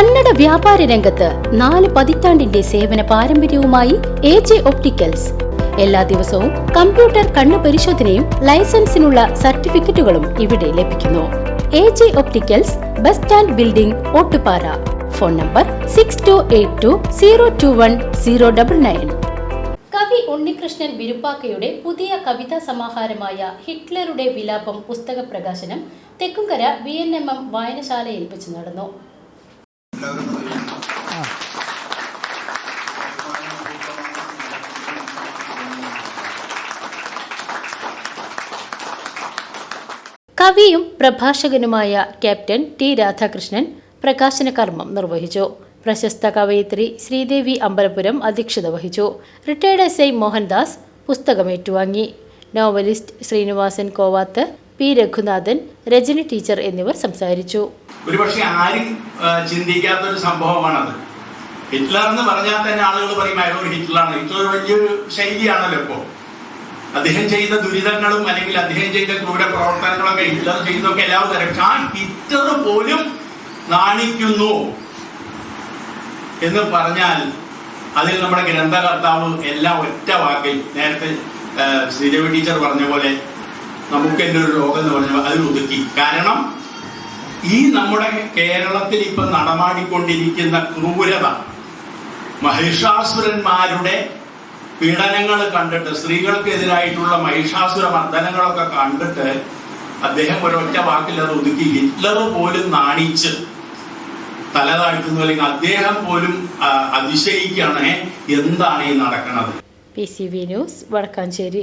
കന്നഡ വ്യാപാര രംഗത്ത് നാല് പതിറ്റാണ്ടിന്റെ സേവന പാരമ്പര്യവുമായി എ ജെ ഒപ്റ്റിക്കൽസ്. എല്ലാ ദിവസവും കമ്പ്യൂട്ടർ കണ്ണു പരിശോധനയും ലൈസൻസിനുള്ള സർട്ടിഫിക്കറ്റുകളും ഇവിടെ ലഭിക്കുന്നു. A J opticals bus stand building Ottupara. Phone number six two eight two zero two one zero double nine കവി ഉണ്ണികൃഷ്ണൻ വിരുപ്പാക്കയുടെ പുതിയ കവിതാ സമാഹാരമായ ഹിറ്റ്ലറുടെ വിലാപം പുസ്തക പ്രകാശനം Thekkumkara V N M M വായനശാലയിൽ വെച്ച് നടന്നു. കവിയും പ്രഭാഷകനുമായ ക്യാപ്റ്റൻ ടി രാധാകൃഷ്ണൻ പ്രകാശന കർമ്മം നിർവഹിച്ചു. പ്രശസ്ത കവയിത്രി ശ്രീദേവി അമ്പലപുരം അധ്യക്ഷത വഹിച്ചു. റിട്ടയർഡ് എസ് ഐ മോഹൻദാസ് പുസ്തകം ഏറ്റുവാങ്ങി novelist Sreenivasan Kovath P Raghunathan Rajani teacher എന്നിവർ സംസാരിച്ചു. ഒരുപക്ഷെ ആരും ചിന്തിക്കാത്ത ഒരു സംഭവമാണത്. ഹിറ്റ്ലർ എന്ന് പറഞ്ഞാൽ തന്നെ ആളുകൾ പറയും അയാൾ ഒരു ഹിറ്റ്ലറാണ്. ഹിറ്റ്ലർ വലിയൊരു ശൈലിയാണല്ലോ ഇപ്പോ. അദ്ദേഹം ചെയ്ത ദുരിതങ്ങളും അല്ലെങ്കിൽ അദ്ദേഹം ചെയ്ത ക്രൂര പ്രവർത്തനങ്ങളൊക്കെ ഹിറ്റ്ലർ ചെയ്തൊക്കെ എല്ലാവരും തരും ആ ഹിറ്റ്ലർ പോലും നാണിക്കുന്നു എന്ന് പറഞ്ഞാൽ അതിൽ നമ്മുടെ ഗ്രന്ഥകർത്താവ് എല്ലാം ഒറ്റ വാക്കിൽ നേരത്തെ ശ്രീദേവി ടീച്ചർ പറഞ്ഞ പോലെ നമുക്ക് എന്റെ ഒരു ലോകം എന്ന് പറഞ്ഞ അതിൽ ഒതുക്കി. കാരണം ഈ നമ്മുടെ കേരളത്തിൽ ഇപ്പൊ നടമാടിക്കൊണ്ടിരിക്കുന്ന ക്രൂരത മഹിഷാസുരന്മാരുടെ പീഡനങ്ങൾ കണ്ടിട്ട് സ്ത്രീകൾക്കെതിരായിട്ടുള്ള മഹിഷാസുര മർദ്ദനങ്ങളൊക്കെ കണ്ടിട്ട് അദ്ദേഹം ഒരൊറ്റ വാക്കിൽ അത് ഒതുക്കി ഹിറ്റ്ലർ പോലും നാണിച്ച് തല താഴ്ത്തുന്നു അല്ലെങ്കിൽ അദ്ദേഹം പോലും ആ, എന്താണ് ഈ നടക്കുന്നത് P C V news Vadakkanchery.